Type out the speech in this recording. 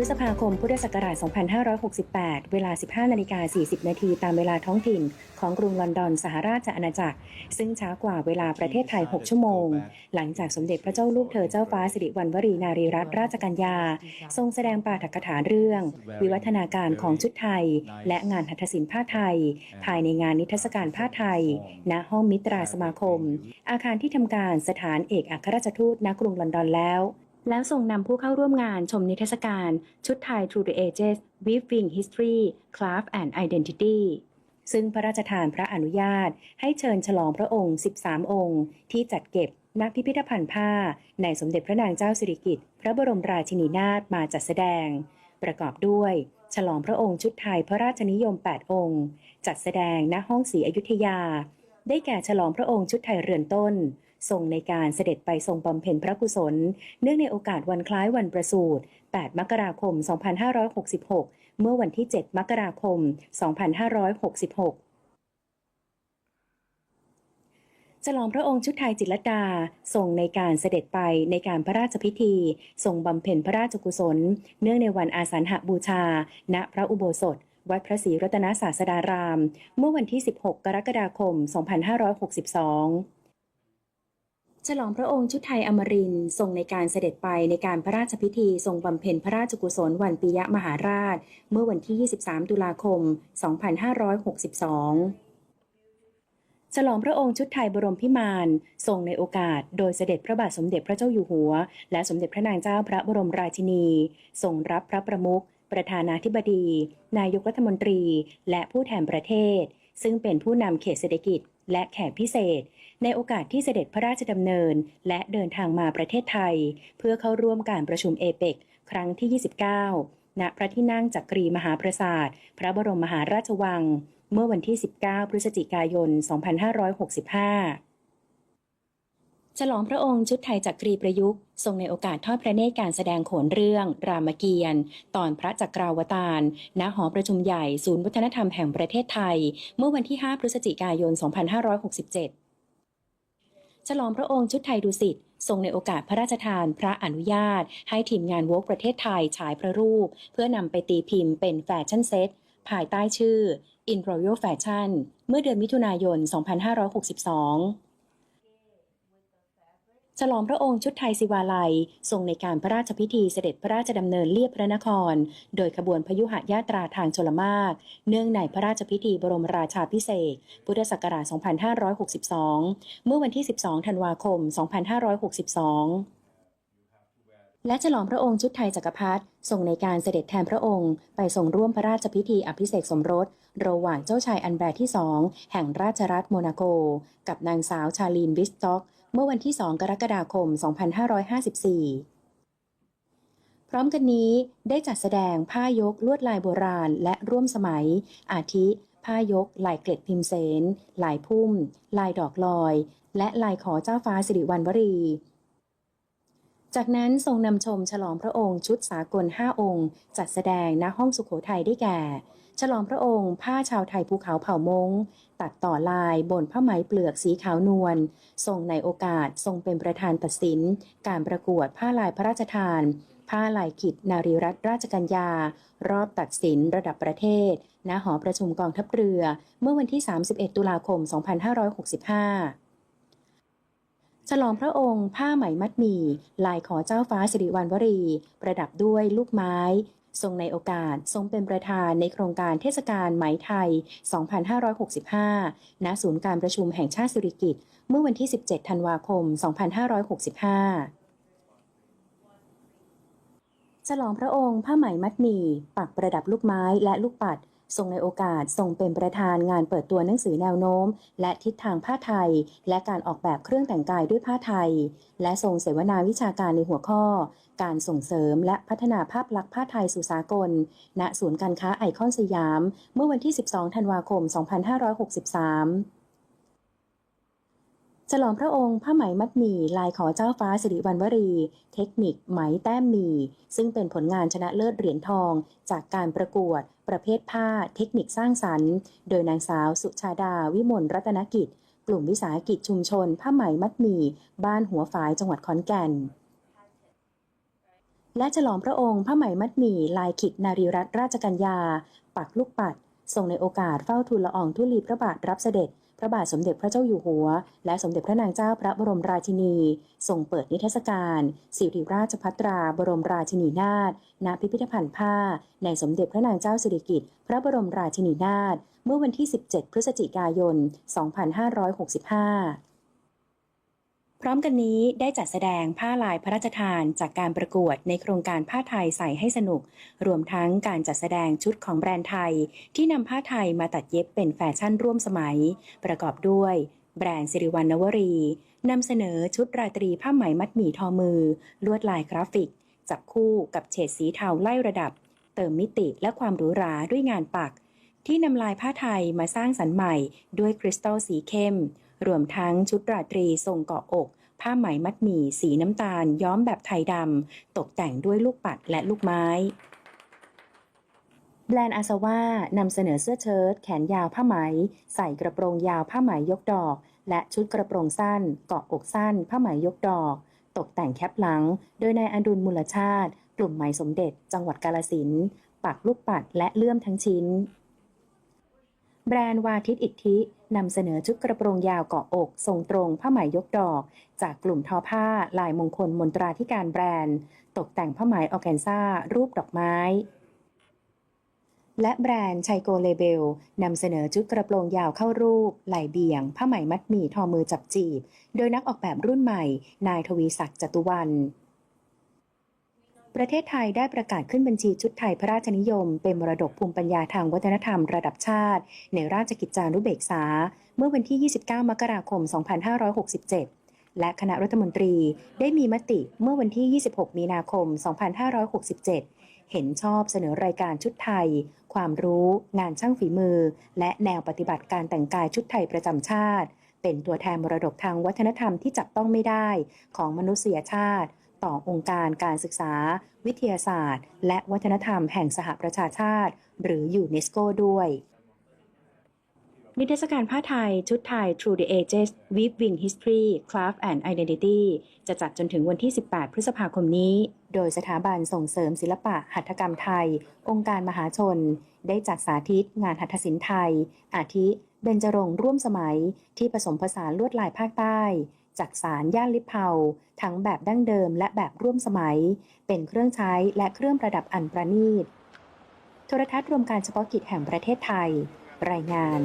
พฤษภาคม พุทธศักราช 2568 เวลา 15 นาฬิกา 40 นาทีตามเวลาท้องถิ่น ของกรุงลอนดอน สหราชอาณาจักร ซึ่งช้ากว่าเวลาประเทศไทย 6 ชั่วโมง หลังจากสมเด็จพระเจ้าลูกเธอเจ้าฟ้าสิริวัณวรีนารีรัตนราชกัญญา ทรงแสดงปาฐกถาเรื่อง วิวัฒนาการของชุดไทย และงานหัตถศิลป์ผ้าไทย ภายในงานนิทรรศการผ้าไทย ณ ห้องมิตราสมาคม อาคารที่ทำการสถานเอกอัครราชทูตณกรุงลอนดอนแล้ว แล้วส่งนำผู้เข้าร่วมงานชมนิทรรศการ ชุดไทย Through the Ages Weaving History Craft and Identity ซึ่งพระราชทานพระอนุญาต ให้เชิญฉลองพระองค์ 13 องค์ ที่จัดเก็บณพิพิธภัณฑ์ผ้า ในสมเด็จพระนางเจ้าสิริกิติ์พระบรมราชินีนาถมาจัดแสดง ประกอบด้วย ฉลองพระองค์ชุดไทยพระราชนิยม 8 องค์ จัดแสดงณห้องศรีอยุธยา ได้แก่ฉลองพระองค์ชุดไทยเรือนต้น ทรงในการเสด็จไปทรงบำเพ็ญพระกุศล เนื่องในโอกาสวันคล้ายวันประสูติ 8 มกราคม 2566 เมื่อวันที่ 7 มกราคม 2566ฉลองพระองค์ชุดไทยจิตรดาทรงในการเสด็จไปในการพระราชพิธีทรงบำเพ็ญพระราชกุศล เนื่องในวันอาสาฬหบูชา ณพระอุโบสถ วัดพระศรีรัตนศาสดาราม เมื่อวันที่ 16 กรกฎาคม 2562 ฉลองพระองค์ชุดไทยอมรินทรงในการเสด็จไปในการพระราชพิธีทรงบำเพ็ญพระราชกุศลวันปิยมหาราช เมื่อวันที่ 23 ตุลาคม 2562ฉลองพระองค์ชุดไทยบรมพิมานทรงในโอกาส โดยเสด็จพระบาทสมเด็จพระเจ้าอยู่หัว และสมเด็จพระนางเจ้าพระบรมราชินีทรงรับพระประมุขประธานาธิบดี นายกรัฐมนตรี และผู้แทนประเทศ ซึ่งเป็นผู้นำเขตเศรษฐกิจ และแขกพิเศษ ในโอกาสที่เสด็จพระราชดำเนิน และเดินทางมาประเทศไทย เพื่อเข้าร่วมการประชุมเอเปกครั้งที่ 29 ณ พระที่นั่งจักรีมหาปราสาท พระบรมมหาราชวัง เมื่อวันที่ 19 พฤศจิกายน 2565 ฉลองพระองค์ชุดไทยจักรีประยุกต์ทรงในโอกาสทอดพระเนตรการแสดงโขนเรื่อง รามเกียรติ์ตอนพระจักราวตารณหอประชุมใหญ่ศูนย์วัฒนธรรมแห่งประเทศไทย เมื่อวันที่ 5 พฤศจิกายน 2567 ฉลองพระองค์ชุดไทยดุสิตทรงในโอกาสพระราชทานพระอนุญาต ให้ทีมงานวอล์กประเทศไทยฉายพระรูป เพื่อนำไปตีพิมพ์เป็นแฟชั่นเซ็ตภายใต้ชื่อ In Royal Fashion เมื่อเดือนมิถุนายน 2562 ฉลองพระองค์ชุดไทยศิวาลัย ทรงในการพระราชพิธีเสด็จพระราชดำเนินเลียบพระนคร โดยขบวนพยุหญาตราทางชลมาก เนื่องในพระราชพิธีบรมราชาพิเศษ พุทธศักราช 2562 เมื่อวันที่ 12 ธันวาคม 2562และฉลองพระองค์ชุดไทยจักรพรรดิทรงในการเสด็จแทนพระองค์ ไปทรงร่วมพระราชพิธีอภิเษกสมรส ระหว่างเจ้าชายอันแบร์ที่สองแห่งราชรัฐโมนาโก กับนางสาวชาลีนบิสต็อก เมื่อวันที่ 2 กรกฎาคม 2554 พร้อมกันนี้ได้จัดแสดงผ้ายกลวดลายโบราณและร่วมสมัย อาทิ ผ้ายกลายเกล็ดพิมเสนลายพุ่ม ลายดอกลอย และลายขอเจ้าฟ้าสิริวัณวรี จากนั้นทรงนำชมฉลองพระองค์ชุดสากล5องค์ จัดแสดงณห้องสุขโขทัยได้แก่ ฉลองพระองค์ผ้าชาวไทยภูเขาเผ่ามง ตัดต่อลายบนผ้าไหมเปลือกสีขาวนวลทรงในโอกาสทรงเป็นประธานตัดสิน การประกวดผ้าลายพระราชทาน ผ้าลายขิดนารีรัตนราชกัญญา รอบตัดสินระดับประเทศ ณหอประชุมกองทัพเรือ เมื่อวันที่ 31 ตุลาคม 2565 ฉลองพระองค์ ผ้าไหมมัดหมี่ ลายขอเจ้าฟ้าสิริวัณวรี ประดับด้วยลูกไม้ ทรงในโอกาสทรงเป็นประธานในโครงการเทศกาลไหมไทย 2565 ณ ศูนย์การประชุมแห่งชาติสิริกิติ์เมื่อวันที่ 17 ธันวาคม 2565ฉลองพระองค์ผ้าไหมมัดหมี่ ปักประดับลูกไม้และลูกปัด ทรงในโอกาสทรงเป็นประธานงานเปิดตัวหนังสือแนวโน้ม และทิศทางผ้าไทย และการออกแบบเครื่องแต่งกายด้วยผ้าไทย และทรงเสวนาวิชาการในหัวข้อ การส่งเสริมและพัฒนาภาพลักษณ์ผ้าไทยสู่สากล ณศูนย์การค้าไอคอนสยาม เมื่อวันที่ 12 ธันวาคม 2563 ฉลองพระองค์ผ้าไหมมัดหมี่ลายขอเจ้าฟ้าสิริวัณวรี เทคนิคไหมแต้มหมี่ซึ่งเป็นผลงานชนะเลิศเหรียญทอง จากการประกวด ประเภทผ้าเทคนิคสร้างสรรค์ โดยนางสาวสุชาดาวิมลรัตนกิจ กลุ่มวิสาหกิจชุมชน ผ้าไหมมัดหมี่บ้านหัวฝายจังหวัดขอนแก่นและฉลองพระองค์ผ้าไหมมัดหมี่ลายขิดนารีรัตนราชกัญญา ปักลูกปัดทรงในโอกาสเฝ้าทูลละอองธุลีพระบาทรับเสด็จ พระบาทสมเด็จพระเจ้าอยู่หัว และสมเด็จพระนางเจ้าพระบรมราชินีทรงเปิดนิทรรศการสิริราชพัตราบรมราชินีนาถณพิพิธภัณฑ์ผ้า ในสมเด็จพระนางเจ้าสิริกิติ์พระบรมราชินีนาถเมื่อวันที่ 17 พฤศจิกายน 2565 พร้อมกันนี้ได้จัดแสดงผ้าลายพระราชทานจากการประกวดในโครงการผ้าไทยใส่ให้สนุก รวมทั้งการจัดแสดงชุดของแบรนด์ไทย ที่นำผ้าไทยมาตัดเย็บเป็นแฟชั่นร่วมสมัย ประกอบด้วยแบรนด์สิริวัณนวรีนำเสนอชุดราตรีผ้าไหมมัดหมี่ทอมือ ลวดลายกราฟิก จับคู่กับเฉดสีเทาไล่ระดับ เติมมิติและความหรูหราด้วยงานปัก ที่นำลายผ้าไทยมาสร้างสรรค์ใหม่ ด้วยคริสตัลสีเข้ม รวมทั้งชุดราตรีทรงเกาะอก ผ้าไหมมัดหมี่สีน้ำตาล ย้อมแบบไทยดำ ตกแต่งด้วยลูกปัดและลูกไม้แบรนด์อาซาว่านำเสนอเสื้อเชิ้ตแขนยาวผ้าไหม ใส่กระโปรงยาวผ้าไหมยกดอก และชุดกระโปรงสั้น เกาะอกสั้น ผ้าไหมยกดอก ตกแต่งแคปหลัง โดยนายอดุลมูลชาติ กลุ่มไหมสมเด็จ จังหวัดกาลสินปักลูกปัดและเลื่อมทั้งชิ้น แบรนด์วาทิตอิทธินำเสนอชุดกระโปรงยาวเกาะอก ทรงตรงผ้าไหมยกดอก จากกลุ่มทอผ้า ลายมงคลมนตราธิการแบรนด์ ตกแต่งผ้าไหมออแกนซ่า รูปดอกไม้ และแบรนด์ชัยโกเลเบลนำเสนอชุดกระโปรงยาวเข้ารูปไหลเบี่ยง ผ้าไหมมัดหมี่ทอมือจับจีบ โดยนักออกแบบรุ่นใหม่ นายทวีศักดิ์จตุวัน ประเทศไทยได้ประกาศขึ้นบัญชีชุดไทยพระราชนิยม เป็นมรดกภูมิปัญญาทางวัฒนธรรมระดับชาติ ในราชกิจจานุเบกษา เมื่อวันที่ 29 มกราคม 2567 และคณะรัฐมนตรีได้มีมติเมื่อวันที่ 26 มีนาคม 2567 เห็นชอบเสนอรายการชุดไทย ความรู้ งานช่างฝีมือ และแนวปฏิบัติการแต่งกายชุดไทยประจำชาติ เป็นตัวแทนมรดกทางวัฒนธรรมที่จับต้องไม่ได้ของมนุษยชาติ ต่อองค์การการศึกษา วิทยาศาสตร์ และวัฒนธรรมแห่งสหประชาชาติ หรือยูเนสโกด้วยนิทรรศการผ้าไทย ชุดไทย Through the Ages Weaving History Craft and Identity จะจัดจนถึงวันที่ 18 พฤษภาคมนี้ โดยสถาบันส่งเสริมศิลปะหัตถกรรมไทย องค์การมหาชน ได้จัดสาธิตงานหัตถศิลป์ไทย อาทิ เบญจรงร่วมสมัยที่ผสมผสานลวดลายภาคใต้ จากสารย่านลิเผาทั้งแบบดั้งเดิมและแบบร่วมสมัย เป็นเครื่องใช้และเครื่องประดับอันประณีตโทรทัศน์รวมการเฉพาะกิจแห่งประเทศไทย รายงาน